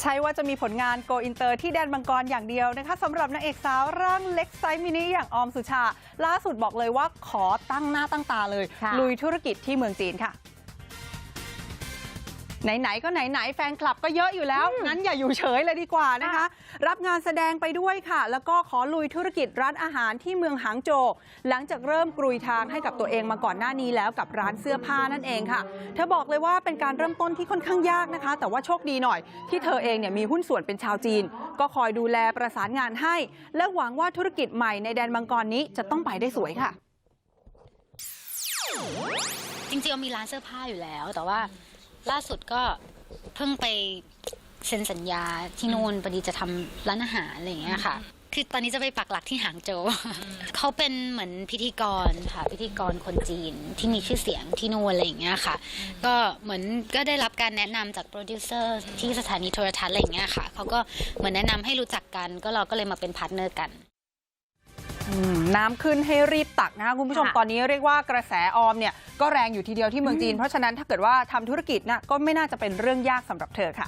ใช่ว่าจะมีผลงานโกอินเตอร์ที่แดนมังกรอย่างเดียวนะคะสำหรับนางเอกสาวร่างเล็กไซส์มินิอย่างออมสุชา ล่าสุดบอกเลยว่าขอตั้งหน้าตั้งตาเลยค่ะลุยธุรกิจที่เมืองจีนค่ะ ไหนๆก็ไหนๆแฟนคลับก็เยอะอยู่แล้วงั้นอย่าอยู่เฉยเลยดีกว่านะคะรับงานแสดงไปด้วยค่ะ แล้วก็ขอลุยธุรกิจร้านอาหารที่เมืองหางโจวหลังจากเริ่มกรุยทางให้กับตัวเองมาก่อนหน้านี้แล้วกับร้านเสื้อผ้านั่นเองค่ะเธอบอกเลยว่าเป็นการเริ่มต้นที่ค่อนข้างยากนะคะ แต่ว่าโชคดีหน่อย ที่เธอเองเนี่ยมีหุ้นส่วนเป็นชาวจีน ก็คอยดูแลประสานงานให้ และหวังว่าธุรกิจใหม่ในแดนมังกรนี้จะต้องไปได้สวยค่ะ จริงๆเรามีร้านเสื้อผ้าอยู่แล้ว แต่ว่า ล่าสุดก็เพิ่งไปเซ็นสัญญาที่นู่นพอดีจะทำร้านอาหารอะไรอย่างเงี้ยค่ะ คือตอนนี้จะไปปักหลักที่หางโจวเขาเป็นเหมือนพิธีกรค่ะ พิธีกรคนจีนที่มีชื่อเสียงที่นู่นอะไรอย่างเงี้ยค่ะ ก็เหมือนก็ได้รับการแนะนำจากโปรดิวเซอร์ที่สถานีโทรทัศน์อะไรอย่างเงี้ยค่ะเขาก็เหมือนแนะนำให้รู้จักกัน ก็เราก็เลยมาเป็นพาร์ทเนอร์กันอืม น้ำขึ้นให้รีบตักนะคะคุณผู้ชมค่ะตอนนี้เรียกว่ากระแสออมเนี่ยก็แรงอยู่ทีเดียวที่เมืองจีนเพราะฉะนั้นถ้าเกิดว่าทำธุรกิจนะก็ไม่น่าจะเป็นเรื่องยากสำหรับเธอค่ะ